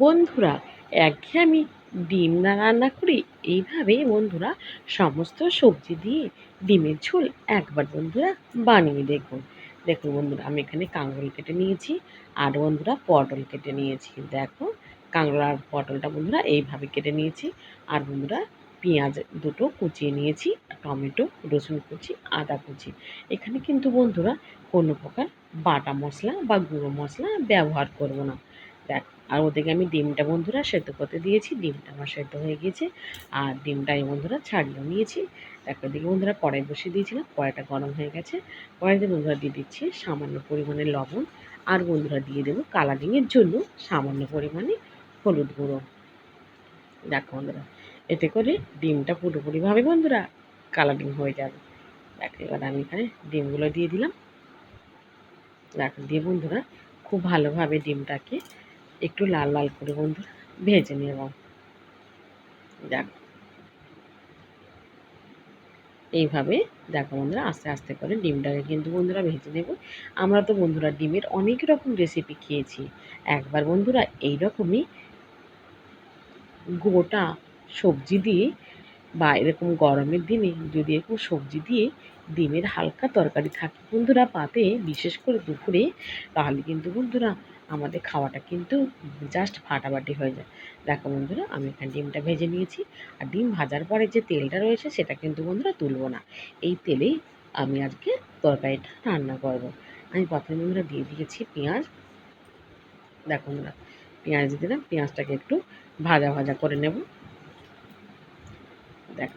বন্ধুরা একঘেয়েমি ডিম না রান্না করি এইভাবে বন্ধুরা সমস্ত সবজি দিয়ে ডিমের ঝোল একবার বন্ধুরা বানিয়ে দেখুন। দেখুন বন্ধুরা, আমি এখানে কাঁকরোল কেটে নিয়েছি, আর বন্ধুরা পটল কেটে নিয়েছি। দেখো, কাঁকরোল আর পটলটা বন্ধুরা এইভাবে কেটে নিয়েছি, আর বন্ধুরা পেঁয়াজ দুটো কুচিয়ে নিয়েছি, টমেটো, রসুন কুচি, আদা কুচি। এখানে কিন্তু বন্ধুরা কোনো প্রকার বাটা মশলা বা গুঁড়ো মশলা ব্যবহার করব না। আর ওদিকে আমি ডিমটা বন্ধুরা সেদ্ধ করতে দিয়েছি, ডিমটা আমার সেদ্ধ হয়ে গিয়েছে আর ডিমটা আমি বন্ধুরা ছাড়িয়ে নিয়েছি। তারপর দিকে বন্ধুরা কড়াই বসিয়ে দিয়েছিলাম, কড়াইটা গরম হয়ে গেছে। কড়াইতে বন্ধুরা দিয়ে দিচ্ছি সামান্য পরিমাণে লবণ, আর বন্ধুরা দিয়ে দেবো কালারিংয়ের জন্য সামান্য পরিমাণে হলুদ গুঁড়ো। দেখো বন্ধুরা, এতে করে ডিমটা পুরোপুরিভাবে বন্ধুরা কালারিং হয়ে যাবে। দেখ, এবার আমি এখানে ডিমগুলো দিয়ে দিলাম। দেখ, দিয়ে বন্ধুরা খুব ভালোভাবে ডিমটাকে একটু লাল লাল করে বন্ধুরা ভেজে নেব দেখো এইভাবে দেখো বন্ধুরা, আস্তে আস্তে করে ডিমটাকে কিন্তু বন্ধুরা ভেজে নেব। আমরা তো বন্ধুরা ডিমের অনেক রকম রেসিপি খেয়েছি। একবার বন্ধুরা এই রকমই গোটা সবজি দিয়ে বা এরকম গরমের দিনে যদি এরকম সবজি দিয়ে ডিমের হালকা তরকারি থাকে। বন্ধুরা, পাতে বিশেষ করে দুপুরে, তাহলে কিন্তু বন্ধুরা আমাদের খাওয়াটা কিন্তু জাস্ট ফাটাফাটি হয়ে যায়। দেখো বন্ধুরা, আমি এখানে ডিমটা ভেজে নিয়েছি। আর ডিম ভাজার পরে যে তেলটা রয়েছে, সেটা কিন্তু বন্ধুরা তুলবো না। এই তেলেই আমি আজকে তরকারিটা রান্না করব। আমি প্রথমে বন্ধুরা দিয়ে দিয়েছি পেঁয়াজ। দেখো বন্ধুরা, পেঁয়াজ দিলাম। পেঁয়াজটাকে একটু ভাজা ভাজা করে নেব। দেখ,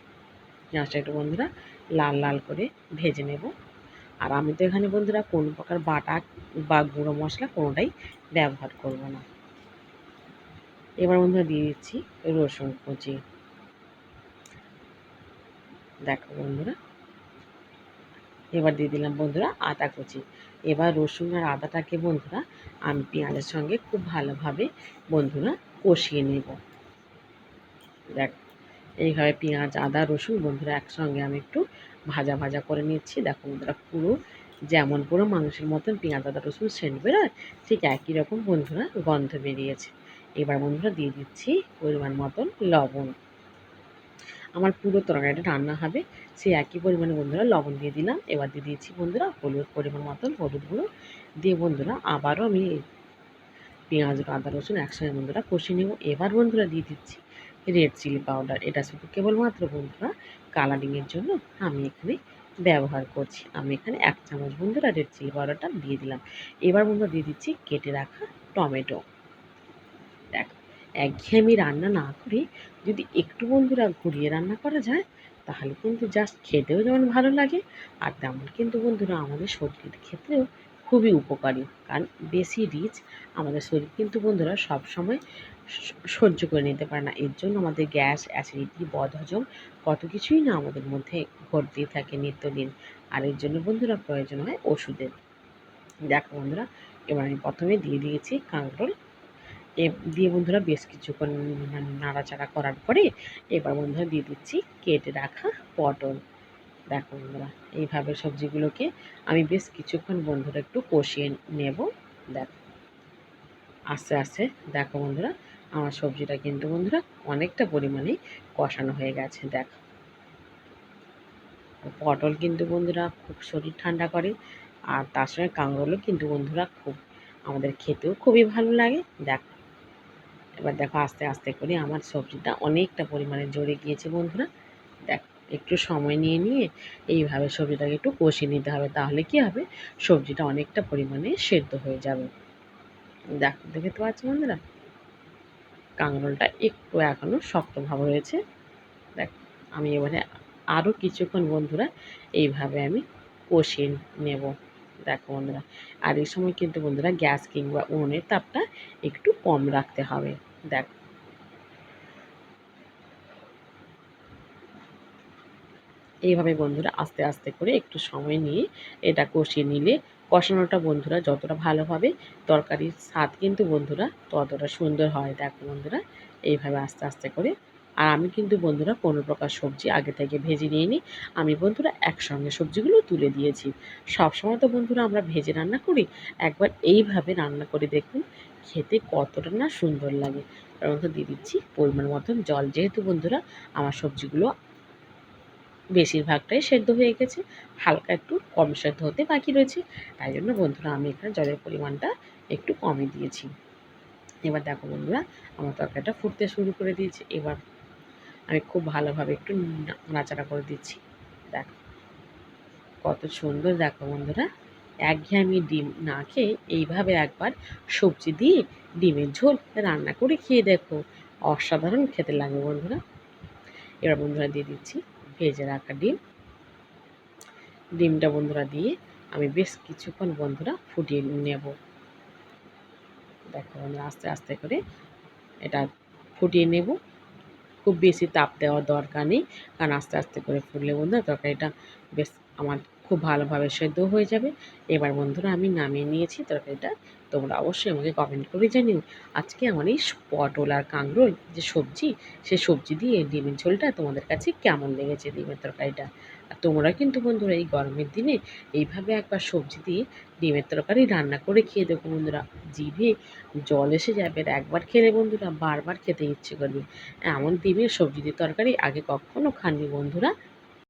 পেঁয়াজটা একটু বন্ধুরা লাল লাল করে ভেজে নেব। আর আমি তো এখানে বন্ধুরা কোনো প্রকার বাটা বা গুঁড়ো মশলা কোনোটাই ব্যবহার করব না। এবার বন্ধুরা দিয়ে দিচ্ছি রসুন কুচি। দেখো বন্ধুরা। এবার দিয়ে দিলাম বন্ধুরা আদা কুচি। এবার রসুন আর আদাটাকে বন্ধুরা আমি পেঁয়াজের সঙ্গে খুব ভালোভাবে বন্ধুরা কষিয়ে নেব। দেখ এইভাবে পেঁয়াজ, আদা, রসুন, বন্ধুরা একসঙ্গে আমি একটু ভাজা ভাজা করে নিচ্ছি। দেখো বন্ধুরা পুরো যেমন পুরো মাংসের মতন পেঁয়াজ, আদা, রসুন সেন্ট বেরোয় ঠিক একই রকম বন্ধুরা গন্ধ বেরিয়েছে। এবার বন্ধুরা দিয়ে দিচ্ছি পরিমাণ মতন লবণ। আমার পুরো তরকারিটা রান্না হবে, সেই একই পরিমাণে বন্ধুরা লবণ দিয়ে দিলাম। এবার দিয়ে দিয়েছি বন্ধুরা হলুদ পরিমাণ মতন হলুদ গুঁড়ো। দিয়ে বন্ধুরা আবারও আমি পেঁয়াজ, আদা, রসুন একসঙ্গে বন্ধুরা কষিয়ে নেব। এবার বন্ধুরা দিয়ে দিচ্ছি রেড চিলি পাউডার এটা শুধু কেবলমাত্র বন্ধুরা কালারিংয়ের জন্য আমি এখানে ব্যবহার করছি। আমি এখানে এক চামচ বন্ধুরা রেড চিলি পাউডারটা দিয়ে দিলাম। এবার বন্ধুরা দিয়ে দিচ্ছি কেটে রাখা টমেটো। দেখ, একঘেয়েমি রান্না না করে যদি একটু বন্ধুরা ঘুরিয়ে রান্না করা যায়, তাহলে কিন্তু জাস্ট খেতেও যেমন ভালো লাগে, আর তেমন কিন্তু বন্ধুরা আমাদের শরীরের ক্ষেত্রেও খুবই উপকারী। কারণ বেশি রিচ আমাদের শরীর কিন্তু বন্ধুরা সবসময় সহ্য করে নিতে পারে না। এর জন্য আমাদের গ্যাস, অ্যাসিডিটি, বদহজম কত কিছুই না আমাদের মধ্যে ঘটতেই থাকে নিত্যদিন। আর এর জন্য বন্ধুরা প্রয়োজন হয় ওষুধের। দেখো বন্ধুরা, এবার আমি প্রথমে দিয়ে দিয়েছি কাঁকরোল। এ দিয়ে বন্ধুরা বেশ কিছুক্ষণ নাড়াচাড়া করার পরে এবার বন্ধুরা দিয়ে দিচ্ছি কেটে রাখা পটল। দেখো বন্ধুরা, এইভাবে সবজিগুলোকে আমি বেশ কিছুক্ষণ বন্ধুরা একটু কষিয়ে নেব। দেখো, আস্তে আস্তে। দেখো বন্ধুরা আমার সবজিটা কিন্তু বন্ধুরা অনেকটা পরিমাণে কষানো হয়ে গেছে, দেখো। পটল কিন্তু বন্ধুরা খুব শরীর ঠান্ডা করে, আর তার সঙ্গে কাঁকরোলও কিন্তু বন্ধুরা খুব আমাদের খেতেও খুবই ভালো লাগে, দেখো। এবার দেখো আস্তে আস্তে করে আমার সবজিটা অনেকটা পরিমাণে জড়ে গিয়েছে বন্ধুরা, দেখ। একটু সময় নিয়ে নিয়ে এইভাবে সবজিটাকে একটু কষিয়ে নিতে হবে, তাহলে কি হবে? সবজিটা অনেকটা পরিমাণে সেদ্ধ হয়ে যাবে। দেখ দেখে তো পাচ্ছ বন্ধুরা? কাঁকরোলটা একটু এখনও শক্তভাব রয়েছে দেখ, আমি এবারে আরও কিছুক্ষণ বন্ধুরা এইভাবে আমি কষিয়ে নেব। দেখো বন্ধুরা, আর এই সময় কিন্তু বন্ধুরা গ্যাস কিংবা উনুনের তাপটা একটু কম রাখতে হবে। দেখ এইভাবে বন্ধুরা আস্তে আস্তে করে একটু সময় নিয়ে এটা কষিয়ে নিলে, কষানোটা বন্ধুরা যতটা ভালো হবে, তরকারির স্বাদ কিন্তু বন্ধুরা ততটা সুন্দর হয়। দেখো বন্ধুরা, এইভাবে আস্তে আস্তে করে। আর আমি কিন্তু বন্ধুরা কোনো প্রকার সবজি আগে থেকে ভেজে নিয়ে নিই আমি বন্ধুরা একসঙ্গে সবজিগুলো তুলে দিয়েছি। সবসময় তো বন্ধুরা আমরা ভেজে রান্না করি। একবার এইভাবে রান্না করে দেখুন, খেতে কতটা না সুন্দর লাগে। মধ্যে দিয়ে দিচ্ছি পরিমাণ মতন জল। যেহেতু বন্ধুরা আমার সবজিগুলো বেশিরভাগটাই সেদ্ধ হয়ে গেছে। হালকা একটু কম সেদ্ধ হতে বাকি রয়েছে। তাই জন্য বন্ধুরা আমি এখানে জলের পরিমাণটা একটু কমই দিয়েছি। এবার দেখো বন্ধুরা, আমার তরকারিটা ফুটতে শুরু করে দিয়েছে। এবার আমি খুব ভালোভাবে একটু না- নাড়াচাড়া করে দিচ্ছি। দেখো, কত সুন্দর দেখো বন্ধুরা। একঘেয়েমি ডিম না খেয়ে এইভাবে একবার সবজি দিয়ে ডিমের ঝোল রান্না করে খেয়ে দেখো। অসাধারণ খেতে লাগে বন্ধুরা। এবার বন্ধুরা দিয়ে দিচ্ছি। ভেজে রাখা ডিম। ডিমটা বন্ধুরা দিয়ে আমি বেশ কিছুক্ষণ বন্ধুরা ফুটিয়ে নেব। দেখো বন্ধুরা আস্তে আস্তে করে এটা ফুটিয়ে নেব। খুব বেশি তাপ দেওয়ার দরকার নেই, কারণ আস্তে আস্তে করে ফুটলে বন্ধুরা তরকারিটা বেশ আমার খুব ভালোভাবে সেদ্ধ হয়ে যাবে। এবার বন্ধুরা আমি নামিয়ে নিয়েছি তরকারিটা। তোমরা অবশ্যই আমাকে কমেন্ট করে জানিও। আজকে আমার এই পটল আর কাঁকরোল যে সবজি সে সবজি দিয়ে ডিমের ঝোলটা তোমাদের কাছে কেমন লেগেছে ডিমের তরকারিটা? আর তোমরা কিন্তু বন্ধুরা এই গরমের দিনে এইভাবে একবার সবজি দিয়ে ডিমের তরকারি রান্না করে খেয়ে দেখো বন্ধুরা। জিভে জল এসে যাবে একবার খেলে বন্ধুরা বারবার খেতে ইচ্ছে করবে। এমন ডিমের সবজি দিয়ে তরকারি আগে কখনো খাননি বন্ধুরা।